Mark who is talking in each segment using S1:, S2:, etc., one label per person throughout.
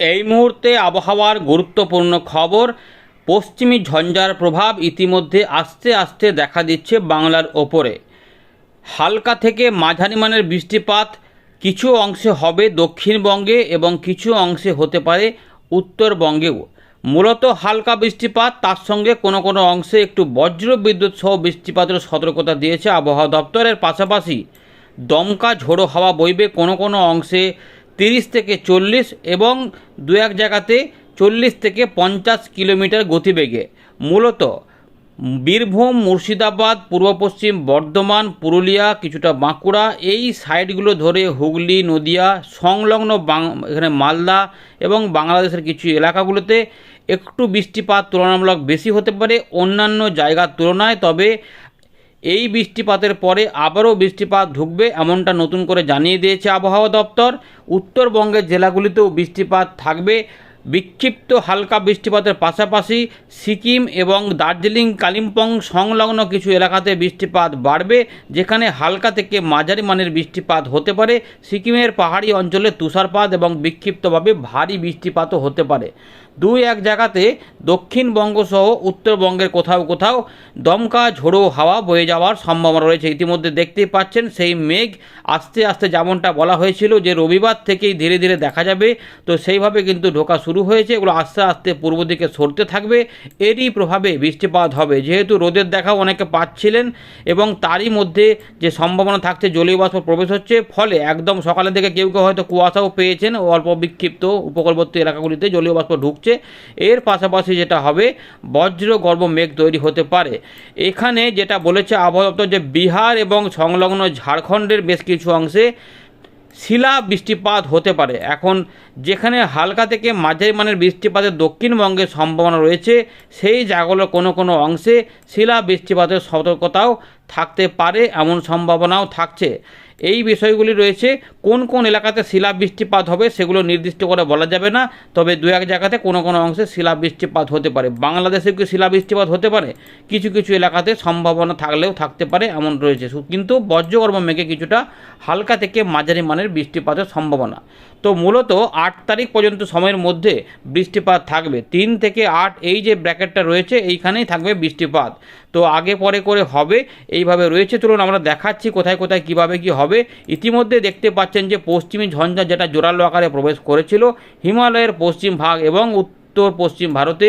S1: এই মুহূর্তে আবহাওয়ার গুরুত্বপূর্ণ খবর, পশ্চিমী ঝঞ্ঝার প্রভাব ইতিমধ্যে আস্তে আস্তে দেখা দিচ্ছে বাংলার ওপরে। হালকা থেকে মাঝারি মানের বৃষ্টিপাত কিছু অংশে হবে দক্ষিণবঙ্গে এবং কিছু অংশে হতে পারে উত্তরবঙ্গেও। মূলত হালকা বৃষ্টিপাত, তার সঙ্গে কোনো কোনো অংশে একটু বজ্র বিদ্যুৎ সহ বৃষ্টিপাতের সতর্কতা দিয়েছে আবহাওয়া দপ্তরের পাশাপাশি দমকা ঝোড়ো হাওয়া বইবে কোনো কোনো অংশে তিরিশ থেকে চল্লিশ এবং দু এক জায়গাতে চল্লিশ থেকে পঞ্চাশ কিলোমিটার গতিবেগে। মূলত বীরভূম, মুর্শিদাবাদ, পূর্ব পশ্চিম, বর্ধমান, পুরুলিয়া, কিছুটা বাঁকুড়া, এই সাইডগুলো ধরে হুগলি, নদিয়া, সংলগ্ন এখানে মালদা এবং বাংলাদেশের কিছু এলাকাগুলোতে একটু বৃষ্টিপাত তুলনামূলক বেশি হতে পারে। অন্যান্য জায়গার তুলনায় তবে এই বৃষ্টিপাতের পরে আবারও বৃষ্টিপাত ঢুকবে এমনটা নতুন করে জানিয়ে দিয়েছে আবহাওয়া দপ্তর। উত্তরবঙ্গের জেলাগুলিতেও বৃষ্টিপাত থাকবে। বিক্ষিপ্ত হালকা বৃষ্টিপাতের পাশাপাশি সিকিম এবং দার্জিলিং, কালিম্পং সংলগ্ন কিছু এলাকাতে বৃষ্টিপাত বাড়বে, যেখানে হালকা থেকে মাঝারি মানের বৃষ্টিপাত হতে পারে। সিকিমের পাহাড়ি অঞ্চলে তুষারপাত এবং বিক্ষিপ্তভাবে ভারী বৃষ্টিপাতও হতে পারে। দুই এক জায়গাতে দক্ষিণবঙ্গ সহ উত্তরবঙ্গের কোথাও কোথাও দমকা, ঝোড়ো হাওয়া বয়ে যাওয়ার সম্ভাবনা রয়েছে। ইতিমধ্যে দেখতেই পাচ্ছেন, সেই মেঘ আস্তে আস্তে যেমনটা বলা হয়েছিল যে রবিবার থেকেই ধীরে ধীরে দেখা যাবে, তো সেইভাবে কিন্তু ঢোকা শুরু হয়েছে, এগুলো আস্তে আস্তে পূর্ব দিকে সরতে থাকবে। এরই প্রভাবে বৃষ্টিপাত হবে। যেহেতু রোদের দেখা অনেকে পাচ্ছিলেন এবং তারই মধ্যে যে সম্ভাবনা থাকছে, জলীয় বাষ্প প্রবেশ হচ্ছে, ফলে একদম সকালের দিকে কেউ কেউ হয়তো কুয়াশাও পেয়েছেন অল্প বিক্ষিপ্ত উপকূলবর্তী এলাকাগুলিতে জলীয় বাষ্প ঢুকছে। এর পাশাপাশি যেটা হবে, বজ্র গর্ভ মেঘ তৈরি হতে পারে। এখানে যেটা বলেছে আবহাওয়া দপ্তর যে বিহার এবং সংলগ্ন ঝাড়খণ্ডের বেশ কিছু অংশে শিলা বৃষ্টিপাত হতে পারে। এখন যেখানে হালকা থেকে মাঝারি মানের বৃষ্টিপাতের দক্ষিণবঙ্গে সম্ভাবনা রয়েছে, সেই জায়গাগুলোর কোনো কোনো অংশে শিলা বৃষ্টিপাতের সতর্কতাও থাকতে পারে এমন সম্ভাবনাও থাকছে। এই বিষয়গুলি রয়েছে, কোন কোন এলাকাতে শিলা বৃষ্টিপাত হবে সেগুলো নির্দিষ্ট করে বলা যাবে না, তবে দু এক জায়গাতে কোনো কোনো অংশে শিলা বৃষ্টিপাত হতে পারে। বাংলাদেশে কি শিলা বৃষ্টিপাত হতে পারে? কিছু কিছু এলাকাতে সম্ভাবনা থাকলেও থাকতে পারে এমন রয়েছে। কিন্তু বজ্রগর্ভ মেঘে কিছুটা হালকা থেকে মাঝারি মানের বৃষ্টিপাতের সম্ভাবনা। তো মূলত আট তারিখ পর্যন্ত সময়ের মধ্যে বৃষ্টিপাত থাকবে। তিন থেকে আট এই যে ব্র্যাকেটটা রয়েছে, এইখানেই থাকবে বৃষ্টিপাত। তো আগে পরে করে হবে, এইভাবে রয়েছে। চলুন আমরা দেখাচ্ছি কোথায় কোথায় কীভাবে কি হবে। ইতিমধ্যে দেখতে পাচ্ছেন যে পশ্চিমী ঝঞ্ঝা যেটা জোরালো আকারে প্রবেশ করেছিল, হিমালয়ের পশ্চিম ভাগ এবং উত্তর পশ্চিম ভারতে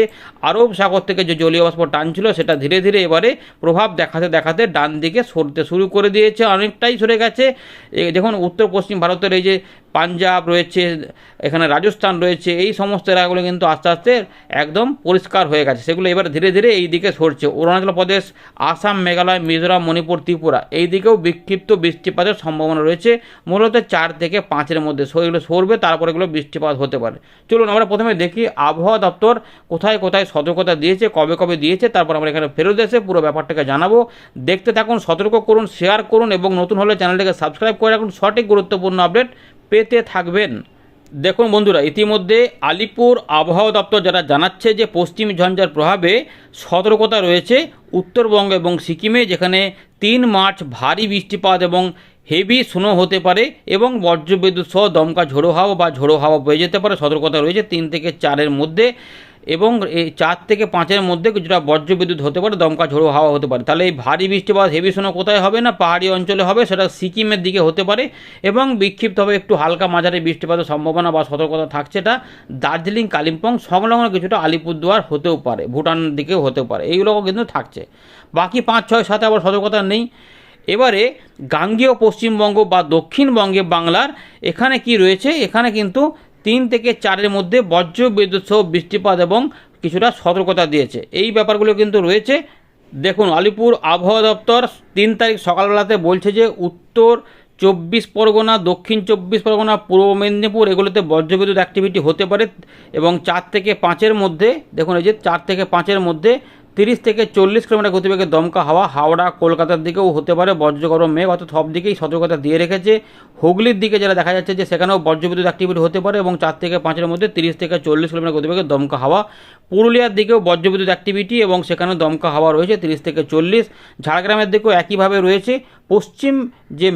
S1: আরব সাগর থেকে যে জলীয় বাষ্প টানছিল, সেটা ধীরে ধীরে এবারে প্রভাব দেখাতে দেখাতে ডান দিকে সরতে শুরু করে দিয়েছে, অনেকটাই সরে গেছে। দেখুন, উত্তর পশ্চিম ভারতের এই যে পাঞ্জাব রয়েছে, এখানে রাজস্থান রয়েছে, এই সমস্ত এলাকাগুলো কিন্তু আস্তে আস্তে একদম পরিষ্কার হয়ে গেছে। সেগুলো এবার ধীরে ধীরে এই দিকে সরছে। অরুণাচল প্রদেশ, আসাম, মেঘালয়, মিজোরাম, মণিপুর, ত্রিপুরা এই দিকেও বিক্ষিপ্ত বৃষ্টিপাতের সম্ভাবনা রয়েছে। মূলত চার থেকে পাঁচের মধ্যে। সো এগুলো সরবে, তারপরে এগুলো বৃষ্টিপাত হতে পারে। চলুন আমরা প্রথমে দেখি আবহাওয়া দপ্তর কোথায় কোথায় সতর্কতা দিয়েছে, কবে কবে দিয়েছে, তারপর আমরা এখানে ফেরত এসে পুরো ব্যাপারটাকে জানাব। দেখতে থাকুন, সতর্ক করুন শেয়ার করুন এবং নতুন হলে চ্যানেলটাকে সাবস্ক্রাইব করে রাখুন। সঠিক, গুরুত্বপূর্ণ আপডেট পেতে থাকবেন। দেখুন বন্ধুরা, ইতিমধ্যে আলিপুর আবহাওয়া দপ্তর যারা জানাচ্ছে যে পশ্চিম ঝঞ্ঝার প্রভাবে সতর্কতা রয়েছে উত্তরবঙ্গ এবং সিকিমে, যেখানে তিন মার্চ ভারী বৃষ্টিপাত এবং হেভি স্নো হতে পারে এবং বজ্রবিদ্যুৎ সহ দমকা ঝোড়ো হাওয়া বা ঝোড়ো হাওয়া বয়ে যেতে পারে। সতর্কতা রয়েছে তিন থেকে চারের মধ্যে। এবং এই চার থেকে পাঁচের মধ্যে কিছুটা বজ্রবিদ্যুৎ হতে পারে, দমকা ঝোড়ো হাওয়া হতে পারে। তাহলে এই ভারী বৃষ্টিপাত হেভি স্নো কোথায় হবে না? পাহাড়ি অঞ্চলে হবে, সেটা সিকিমের দিকে হতে পারে এবং বিক্ষিপ্তভাবে একটু হালকা মাঝারি বৃষ্টিপাতের সম্ভাবনা বা সতর্কতা থাকছে এটা দার্জিলিং, কালিম্পং সংলগ্ন কিছুটা আলিপুরদুয়ার হতেও পারে ভুটানের দিকেও হতে পারে, এইগুলোও কিন্তু থাকছে। বাকি পাঁচ, ছয় সাথে আবার সতর্কতা নেই। এবারে গাঙ্গেয় পশ্চিমবঙ্গ বা দক্ষিণবঙ্গে বাংলার এখানে কি রয়েছে? এখানে কিন্তু তিন থেকে চারের মধ্যে বজ্র, বিদ্যুৎ সহ বৃষ্টিপাত এবং কিছুটা সতর্কতা দিয়েছে। এই ব্যাপারগুলো কিন্তু রয়েছে। দেখুন, আলিপুর আবহাওয়া দপ্তর তিন তারিখ সকালবেলাতে বলছে যে উত্তর চব্বিশ পরগনা, দক্ষিণ চব্বিশ পরগনা, পূর্ব মেদিনীপুর এগুলোতে বজ্রবিদ্যুৎ অ্যাক্টিভিটি হতে পারে এবং চার থেকে পাঁচের মধ্যে, দেখুন এই যে চার থেকে পাঁচের মধ্যে তিরিশ থেকে চল্লিশ কিলোমিটার গতিবেগে দমকা হাওয়া হাওড়া, কলকাতার দিকেও হতে পারে বজ্রগরম মেঘ, অর্থাৎ সব দিকেই সতর্কতা দিয়ে রেখেছে। হুগলির দিকে যেটা দেখা যাচ্ছে যে সেখানেও বজ্রবিদ্যুৎ অ্যাক্টিভিটি হতে পারে এবং চার থেকে পাঁচের মধ্যে তিরিশ থেকে চল্লিশ কিলোমিটার গতিবেগে দমকা হাওয়া। পুরুলিয়ার দিকেও বজ্রবিদ্যুৎ অ্যাক্টিভিটি এবং সেখানেও দমকা হাওয়া রয়েছে তিরিশ থেকে চল্লিশ। ঝাড়গ্রামের দিকেও একইভাবে রয়েছে। পশ্চিম যে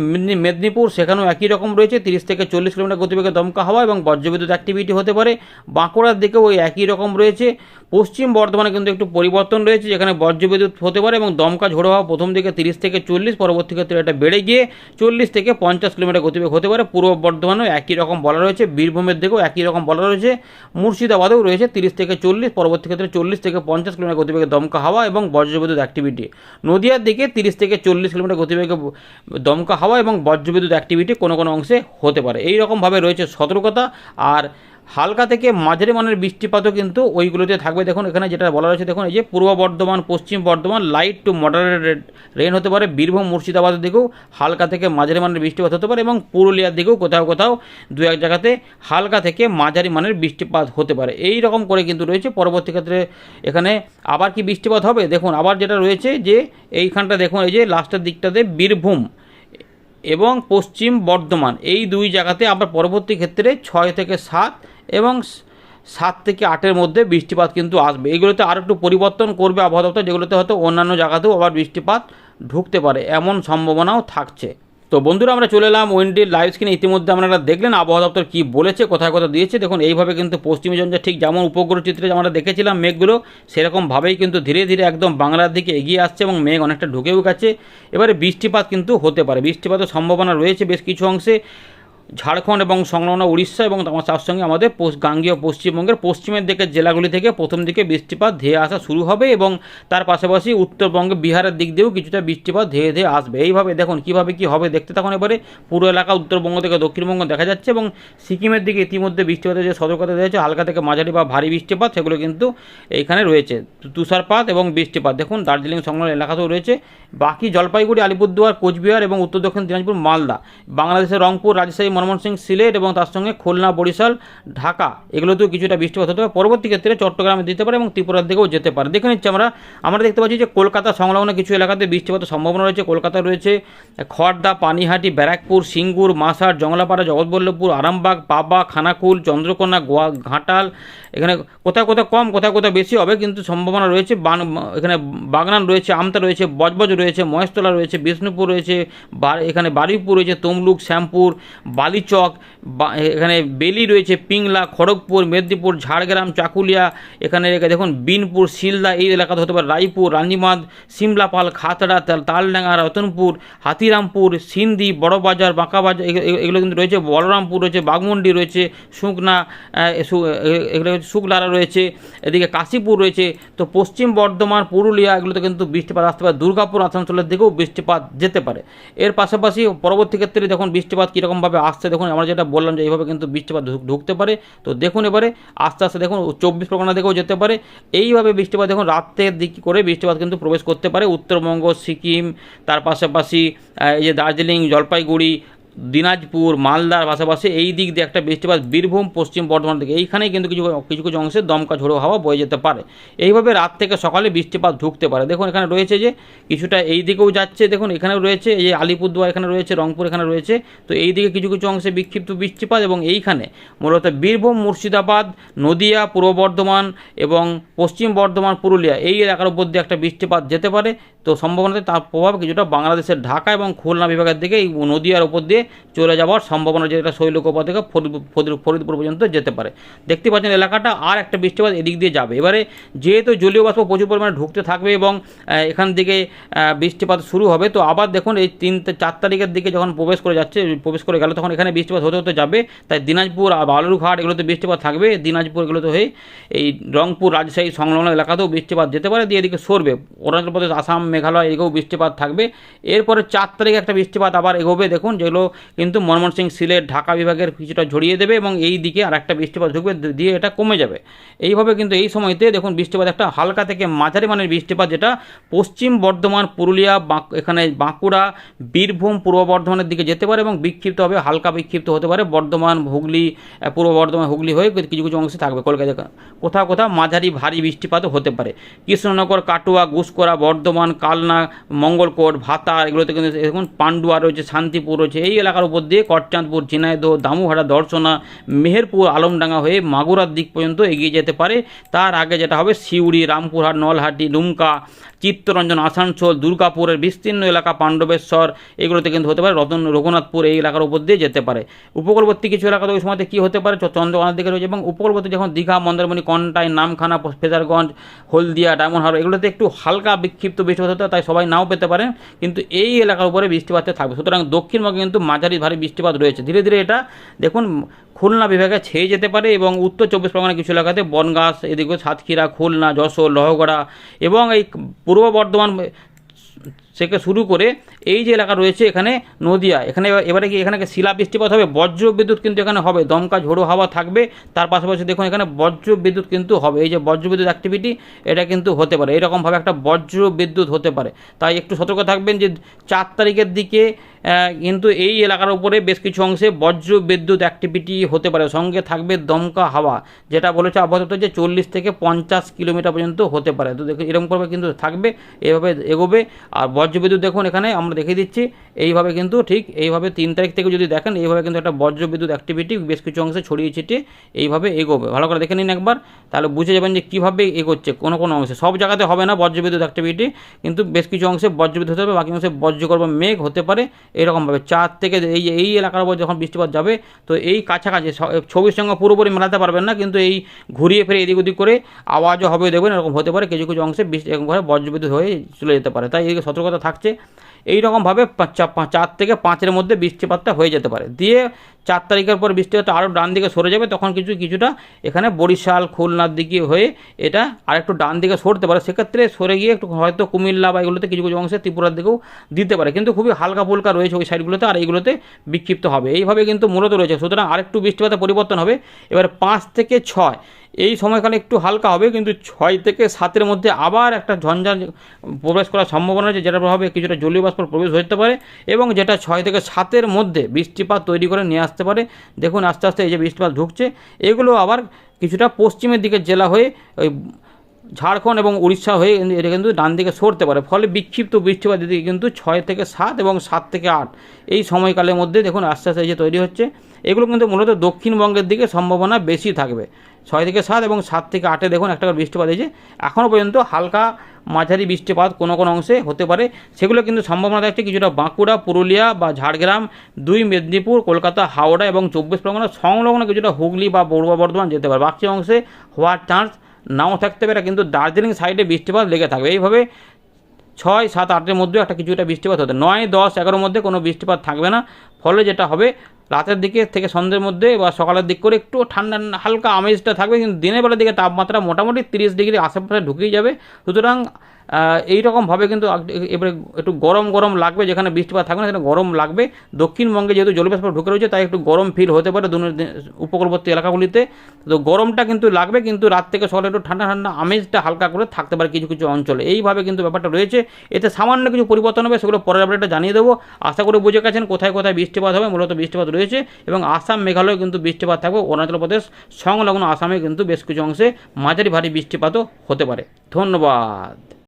S1: মেদিনীপুর, সেখানেও একই রকম রয়েছে। তিরিশ থেকে চল্লিশ কিলোমিটার গতিবেগে দমকা হাওয়া এবং বজ্রবিদ্যুৎ অ্যাক্টিভিটি হতে পারে। বাঁকুড়ার দিকেও ওই একই রকম রয়েছে। পশ্চিম বর্ধমানে কিন্তু একটু পরিবর্তন রয়েছে যেখানে বজ্রবিদ্যুৎ হতে পারে এবং দমকা ঝোড়ো হাওয়া প্রথম দিকে তিরিশ থেকে চল্লিশ, পরবর্তী ক্ষেত্রে এটা বেড়ে গিয়ে চল্লিশ থেকে পঞ্চাশ কিলোমিটার গতিবেগ হতে পারে। পূর্ব বর্ধমানেও একই রকম বলা রয়েছে, বীরভূমের দিকেও একই রকম বলা রয়েছে, মুর্শিদাবাদেও রয়েছে তিরিশ থেকে চল্লিশ, পরবর্তী ক্ষেত্রে চল্লিশ থেকে পঞ্চাশ কিলোমিটার গতিবেগে দমকা হাওয়া এবং বজ্রবিদ্যুৎ অ্যাক্টিভিটি নদিয়ার দিকে তিরিশ থেকে চল্লিশ কিলোমিটার গতিবেগে দমকা হাওয়া এবং বজ্রবিদ্যুৎ অ্যাক্টিভিটি কোনো কোনো অংশে হতে পারে। এই রকমভাবে রয়েছে সতর্কতা আর হালকা থেকে মাঝারি মানের বৃষ্টিপাতও কিন্তু ওইগুলোতে থাকবে। দেখুন, এখানে যেটা বলা রয়েছে, দেখুন, এই যে পূর্ব বর্ধমান, পশ্চিম Bardhaman light to moderate rain হতে পারে। বীরভূম, মুর্শিদাবাদের দিকেও হালকা থেকে মাঝারি মানের বৃষ্টিপাত হতে পারে এবং পুরুলিয়ার দিকেও কোথাও কোথাও দু এক জায়গাতে হালকা থেকে মাঝারি মানের বৃষ্টিপাত হতে পারে। এই রকম করে কিন্তু রয়েছে। পরবর্তী ক্ষেত্রে এখানে আবার কি বৃষ্টিপাত হবে? দেখুন, আবার যেটা রয়েছে যে এইখানটা দেখুন, এই যে লাস্টের দিকটাতে বীরভূম এবং পশ্চিম বর্ধমান, এই দুই জায়গাতে আবার পরবর্তী ক্ষেত্রে ছয় থেকে সাত এবং সাত থেকে আটের মধ্যে বৃষ্টিপাত কিন্তু আসবে। এইগুলোতে আরও একটু পরিবর্তন করবে আবহাওয়া দপ্তর, যেগুলোতে হয়তো অন্যান্য জায়গাতেও আবার বৃষ্টিপাত ঢুকতে পারে, এমন সম্ভাবনাও থাকছে। তো বন্ধুরা, আমরা চলে এলাম উইন্ডির লাইভ স্ক্রিনে ইতিমধ্যে আপনারা দেখলেন আবহাওয়া দপ্তর কী বলেছে, কোথায় কোথায় দিয়েছে। দেখুন, এইভাবে কিন্তু পশ্চিমী জঞ্জা ঠিক যেমন উপগ্রহ চিত্রে আমরা দেখেছিলাম মেঘগুলো, সেরকমভাবেই কিন্তু ধীরে ধীরে একদম বাংলার দিকে এগিয়ে আসছে এবং মেঘ অনেকটা ঢুকেও গেছে। এবারে বৃষ্টিপাত কিন্তু হতে পারে। বৃষ্টিপাতের সম্ভাবনা রয়েছে বেশ কিছু অংশে। ঝাড়খণ্ড এবং সংলগ্ন উড়িষ্যা এবং তার সঙ্গে আমাদের গাঙ্গীয় পশ্চিমবঙ্গের পশ্চিমের দিকের জেলাগুলি থেকে প্রথম দিকে বৃষ্টিপাত ধেয়ে আসা শুরু হবে এবং তার পাশাপাশি উত্তরবঙ্গে, বিহারের দিক দিয়েও কিছুটা বৃষ্টিপাত ধেয়ে ধেয়ে আসবে। এইভাবে দেখুন, কীভাবে কী হবে দেখতে থাকুন এবারে। পুরো এলাকা উত্তরবঙ্গ থেকে দক্ষিণবঙ্গ দেখা যাচ্ছে এবং সিকিমের দিকে ইতিমধ্যে বৃষ্টিপাতের যে সতর্কতা দিয়েছে হালকা থেকে মাঝারি বা ভারী বৃষ্টিপাত, সেগুলো কিন্তু এইখানে রয়েছে। তুষারপাত এবং বৃষ্টিপাত। দেখুন, দার্জিলিং সংলগ্ন এলাকাতেও রয়েছে। বাকি জলপাইগুড়ি, আলিপুরদুয়ার, কোচবিহার এবং উত্তর দক্ষিণ দিনাজপুর, মালদা। বাংলাদেশের রংপুর, রাজশাহী ময়মনসিংহ সিলেট এবং তার সঙ্গে খুলনা, বরিশাল, ঢাকা। এগুলোতেও কিছুটা বৃষ্টিপাত হতে পারে। পরবর্তী ক্ষেত্রে চট্টগ্রামে দিতে পারে এবং ত্রিপুরার দিকেও যেতে পারে। দেখে নিচ্ছি আমরা আমরা দেখতে পাচ্ছি যে কলকাতা সংলগ্ন কিছু এলাকাতে বৃষ্টিপাতের সম্ভাবনা রয়েছে। কলকাতা রয়েছে খড়দা, পানিহাটি, ব্যারাকপুর, সিঙ্গুর, মাসার জংলাপাড়া জগৎবল্লভপুর, আরামবাগ, পাবা, খানাকুল, চন্দ্রকোনা, গোয়া, ঘাটাল। এখানে কোথাও কোথাও কম, কোথাও কোথাও বেশি হবে কিন্তু সম্ভাবনা রয়েছে। বান, এখানে বাগনান রয়েছে, আমতা রয়েছে, বজবজ রয়েছে, মহেশতলা রয়েছে, বিষ্ণুপুর রয়েছে এখানে বারুইপুর রয়েছে, তমলুক, শ্যামপুর বালিচক এখানে বেলি রয়েছে, পিংলা, খড়গপুর, মেদিনীপুর, ঝাড়গ্রাম, চাকুলিয়া, এখানে দেখুন বিনপুর, শিলদা, এই এলাকাতে হতে পারে রায়পুর, রানীমাদ সিমলাপাল খাতড়া, তাল- তালডাঙ্গা, রতনপুর, হাতিরামপুর, সিন্ধি, বড়বাজার, বাঁকাবাজার এগুলো কিন্তু রয়েছে, বলরামপুর রয়েছে বাগমুন্ডি রয়েছে, শুকনা এগুলো শুকলারা রয়েছে, এদিকে কাশীপুর রয়েছে, তো পশ্চিম বর্ধমান, পুরুলিয়া, এগুলোতে কিন্তু বৃষ্টিপাত আসতে পারে, দুর্গাপুর, আসানসোলের দিকেও বৃষ্টিপাত যেতে পারে। এর পাশাপাশি পরবর্তী ক্ষেত্রে যখন বৃষ্টিপাত কীরকমভাবে আসছে দেখুন, আমরা যেটা বললাম যে এইভাবে কিন্তু বৃষ্টিপাত ঢুকতে পারে। তো দেখুন এবারে, আস্তে আস্তে দেখুন চব্বিশ পরগনা দিকেও যেতে পারে। এইভাবে বৃষ্টিপাত দেখুন, রাতের দিক করে বৃষ্টিপাত কিন্তু প্রবেশ করতে পারে। উত্তরবঙ্গ, সিকিম, তার পাশাপাশি এই যে দার্জিলিং, জলপাইগুড়ি দিনাজপুর, মালদার পাশাপাশি এই দিক দিয়ে একটা বৃষ্টিপাত বীরভূম, পশ্চিম বর্ধমান থেকে। এইখানেই কিন্তু কিছু কিছু কিছু অংশে দমকা ঝোড়ো হাওয়া বয়ে যেতে পারে। এইভাবে রাত থেকে সকালে বৃষ্টিপাত ঢুকতে পারে। দেখুন, এখানে রয়েছে যে কিছুটা এই দিকেও যাচ্ছে। দেখুন, এখানেও রয়েছে এই আলিপুরদুয়ার, এখানে রয়েছে, রংপুর, এখানে রয়েছে। তো এই দিকে কিছু কিছু অংশে বিক্ষিপ্ত বৃষ্টিপাত এবং এইখানে মূলত বীরভূম, মুর্শিদাবাদ, নদিয়া, পূর্ব বর্ধমান এবং পশ্চিম বর্ধমান, পুরুলিয়া এই এলাকার উপর দিয়ে একটা বৃষ্টিপাত যেতে পারে। তো সম্ভাবনাতে তার প্রভাব কিছুটা বাংলাদেশের ঢাকা এবং খুলনা বিভাগের দিকে। এই নদিয়ার উপর দিয়ে চলে যাওয়ার সম্ভাবনা যেটা শৈলকোপা থেকে ফরিদ- ফরিদ- ফরিদপুর পর্যন্ত যেতে পারে। দেখতে পাচ্ছেন এলাকাটা আর একটা বৃষ্টিপাত এদিক দিয়ে যাবে। এবারে যেহেতু জলীয় বাষ্প প্রচুর পরিমাণে ঢুকতে থাকবে এবং এখান থেকে বৃষ্টিপাত শুরু হবে, তো আবার দেখুন এই তিন চার তারিখের দিকে যখন প্রবেশ করে যাচ্ছে, প্রবেশ করে গেল তখন এখানে বৃষ্টিপাত হতে হতে যাবে। তাই দিনাজপুর বালুরঘাট এগুলোতে বৃষ্টিপাত থাকবে। দিনাজপুর এগুলোতে হয়ে এই রংপুর, রাজশাহী সংলগ্ন এলাকাতেও বৃষ্টিপাত যেতে পারে। দিয়ে এদিকে সরবে। অরুণাচল প্রদেশ, আসাম, মেঘালয় এদিকেও বৃষ্টিপাত থাকবে। এরপরে চার তারিখে একটা বৃষ্টিপাত আবার এগোবে। দেখুন যেগুলো কিন্তু ময়মনসিংহ সিলেট ঢাকা বিভাগের কিছুটা ছড়িয়ে দেবে এবং এই দিকে আর একটা বৃষ্টিপাত ঢুকবে দিয়ে এটা কমে যাবে। এইভাবে কিন্তু এই সময়তে দেখুন বৃষ্টিপাত একটা হালকা থেকে মাঝারি মানের বৃষ্টিপাত যেটা পশ্চিম বর্ধমান, পুরুলিয়া এখানে বাঁকুড়া, বীরভূম, পূর্ব বর্ধমানের দিকে যেতে পারে এবং বিক্ষিপ্ত হবে হালকা বিক্ষিপ্ত হতে পারে বর্ধমান, হুগলি পূর্ব বর্ধমান, হুগলি হয়ে কিছু কিছু অংশে থাকবে। কলকাতা কোথাও কোথাও মাঝারি ভারী বৃষ্টিপাতও হতে পারে। কৃষ্ণনগর, কাটুয়া গুসকরা বর্ধমান, কালনা, মঙ্গলকোট ভাতা এগুলোতে কিন্তু দেখুন পান্ডুয়া রয়েছে, শান্তিপুর রয়েছে, এই এলাকার উপর দিয়ে কটচাঁদপুর, ঝিনাইদহ দামুহাটা দর্শনা, মেহেরপুর, আলমডাঙ্গা হয়ে মাগুরার দিক পর্যন্ত এগিয়ে যেতে পারে। তার আগে যেটা হবে সিউড়ি, রামপুরহাট, নলহাটি ডুমকা চিত্তরঞ্জন, আসানসোল, দুর্গাপুরের বিস্তীর্ণ এলাকা, পাণ্ডবেশ্বর, এগুলোতে কিন্তু হতে পারে। রতন, রঘুনাথপুর এই এলাকার উপর দিয়ে যেতে পারে। উপকূলবর্তী কিছু এলাকাতে ওই সময়তে কী হতে পারে? চন্দ্রকোনার দিকে রয়েছে এবং উপকূলবর্তী যখন দীঘা, মন্দারমণি, কন্টাই, নামখানা, ফেজারগঞ্জ, হলদিয়া ডায়মন্ড হারবার এগুলোতে একটু হালকা বিক্ষিপ্ত বৃষ্টিপাত হতে, তাই সবাই নাও পেতে পারেন কিন্তু এই এলাকার উপরে বৃষ্টিপাতে থাকবে। সুতরাং দক্ষিণবঙ্গে কিন্তু মাঝারি ভারী বৃষ্টিপাত রয়েছে। ধীরে ধীরে এটা, দেখুন খুলনা বিভাগে ছেয়ে যেতে পারে এবং উত্তর চব্বিশ পরগনা কিছু এলাকাতে বনগাছ, এদিকে সাতক্ষীরা, খুলনা, যশোর, লহগড়া এবং এই পূর্ব বর্ধমান থেকে শুরু করে এই যে এলাকা রয়েছে এখানে নদিয়া, এখানে এবার- কি এখানে শিলা বৃষ্টিপাত হবে? বজ্র বিদ্যুৎ কিন্তু এখানে হবে। দমকা ঝোড়ো হাওয়া থাকবে। তার পাশাপাশি দেখুন এখানে বজ্র বিদ্যুৎ কিন্তু হবে। এই যে বজ্র বিদ্যুৎ অ্যাক্টিভিটি এটা কিন্তু হতে পারে। এরকমভাবে একটা বজ্র বিদ্যুৎ হতে পারে। তাই একটু সতর্ক থাকবেন যে চার তারিখের দিকে কিন্তু এই এলাকার উপরে বেশ কিছু অংশে বজ্র বিদ্যুৎ অ্যাক্টিভিটি হতে পারে। সঙ্গে থাকবে দমকা হাওয়া, যেটা বলেছে আপাতত যে চল্লিশ থেকে পঞ্চাশ কিলোমিটার পর্যন্ত হতে পারে। তো দেখুন, এরকম করবে কিন্তু থাকবে, এভাবে এগোবে। আর বজ্রবিদ্যুৎ দেখুন, এখানে আমরা দেখিয়ে দিচ্ছি, এইভাবে কিন্তু ঠিক এইভাবে তিন তারিখ থেকে যদি দেখেন, এইভাবে কিন্তু একটা বজ্রবিদ্যুৎ অ্যাক্টিভিটি বেশ কিছু অংশে ছড়িয়ে ছিটিয়ে এইভাবে এগোবে। ভালো করে দেখে নিন একবার, তাহলে বুঝে যাবেন যে কীভাবে এগোচ্ছে কোনো কোনো অংশে। সব জায়গাতে হবে না বজ্রবিদ্যুৎ অ্যাক্টিভিটি কিন্তু বেশ কিছু অংশে বজ্রবিদ্যুৎ হতে হবে, বাকি অংশে বজ্রগর্ভ মেঘ হতে পারে এরকমভাবে। চার থেকে এই এই এলাকার উপর যখন বৃষ্টিপাত যাবে, তো এই কাছাকাছি ছবির সঙ্গে পুরোপুরি মেলাতে পারবেন না, কিন্তু এই ঘুরিয়ে ফিরে এদিক ওদিক করে আওয়াজও হবে, দেখবেন এরকম হতে পারে, কিছু কিছু অংশে বৃষ্টি এরকমভাবে বজ্রবিদ্যুৎ হয়ে চলে যেতে পারে। তাই এদিকে সতর্কতা থাকছে। এইরকমভাবে চার থেকে পাঁচের মধ্যে বৃষ্টিপাতটা হয়ে যেতে পারে। দিয়ে চার তারিখের পর বৃষ্টিপাতটা আরও ডান দিকে সরে যাবে, তখন কিছু কিছুটা এখানে বরিশাল, খুলনার দিকে হয়ে এটা আরেকটু ডান দিকে সরতে পারে। সেক্ষেত্রে সরে গিয়ে একটু হয়তো কুমিল্লা বা এগুলোতে কিছু কিছু অংশে ত্রিপুরার দিকেও দিতে পারে। কিন্তু খুবই হালকা ফুলকা রয়েছে ওই সাইডগুলোতে আর এইগুলোতে বিক্ষিপ্ত হবে। এইভাবে কিন্তু মূলত রয়েছে। সুতরাং আরেকটু বৃষ্টিপাতের পরিবর্তন হবে। এবার পাঁচ থেকে ছয় এই সময়কালে একটু হালকা হবে, কিন্তু ছয় থেকে সাতের মধ্যে আবার একটা ঝঞ্ঝার প্রবেশ করার সম্ভাবনা আছে যেটার প্রভাবে কিছুটা জলীয় বাষ্প প্রবেশ হতে পারে এবং যেটা ছয় থেকে সাতের মধ্যে বৃষ্টিপাত তৈরি করে নিয়ে আসতে পারে। দেখুন, আস্তে আস্তে এই যে বৃষ্টিপাত ঢুকছে, এগুলো আবার কিছুটা পশ্চিমের দিকের জেলা হয়ে ওই ঝাড়খণ্ড এবং উড়িষ্যা হয়ে এটা কিন্তু ডান দিকে সরতে পারে। ফলে বিক্ষিপ্ত বৃষ্টিপাত দিকে কিন্তু ছয় থেকে সাত এবং সাত থেকে আট এই সময়কালের মধ্যে দেখুন, আস্তে আস্তে যে তৈরি হচ্ছে, এগুলো কিন্তু মূলত দক্ষিণবঙ্গের দিকে সম্ভাবনা বেশি থাকবে। ছয় থেকে সাত এবং সাত থেকে আটে দেখুন একটা করে বৃষ্টিপাত হয়েছে। এখনও পর্যন্ত হালকা মাঝারি বৃষ্টিপাত কোনো কোনো অংশে হতে পারে। সেগুলো কিন্তু সম্ভাবনা থাকছে কিছুটা বাঁকুড়া, পুরুলিয়া বা ঝাড়গ্রাম, দুই মেদিনীপুর, কলকাতা, হাওড়া এবং চব্বিশ পরগনা সংলগ্ন কিছুটা হুগলি বা পূর্ব বর্ধমান যেতে পারে। বাকি অংশে হওয়ার চান্স নাও থাকতে পারে, কিন্তু দার্জিলিং সাইডে বৃষ্টিপাত লেগে থাকবে। এইভাবে ছয়, সাত, আটের মধ্যে একটা কিছুটা বৃষ্টিপাত হতে নয়, দশ, এগারোর মধ্যে কোনো বৃষ্টিপাত থাকবে না। ফলে যেটা হবে রাতের দিকে থেকে সন্ধ্যের মধ্যে বা সকালের দিক করে একটু ঠান্ডা হালকা আমেজটা থাকবে, কিন্তু দিনের বেলার দিকে তাপমাত্রা মোটামুটি তিরিশ ডিগ্রি আশেপাশে ঢুকেই যাবে। সুতরাং এইরকমভাবে কিন্তু এবারে একটু গরম গরম লাগবে, যেখানে বৃষ্টিপাত থাকবে না, সেখানে গরম লাগবে। দক্ষিণবঙ্গে যেহেতু জলবাষ্প ঢুকে রয়েছে, তাই একটু গরম ফিল হতে পারে দু উপকূলবর্তী এলাকাগুলিতে। তো গরমটা কিন্তু লাগবে, কিন্তু রাত থেকে সকালে একটু ঠান্ডা ঠান্ডা আমেজটা হালকা করে থাকতে পারে কিছু কিছু অঞ্চলে। এইভাবে কিন্তু ব্যাপারটা রয়েছে। এতে সামান্য কিছু পরিবর্তন হবে, সেগুলো পরের আপডেটে জানিয়ে দেবো। আশা করে বুঝে গেছেন কোথায় কোথায় বৃষ্টিপাত হবে, মূলত বৃষ্টিপাত রয়েছে। এবং আসাম মেঘালয় কিন্তু বৃষ্টিপাত থাকবে, অরুণাচল প্রদেশ, সংলগ্ন আসামে কিন্তু বেশ কিছু অংশে মাঝারি ভারী বৃষ্টিপাতও হতে পারে। ধন্যবাদ।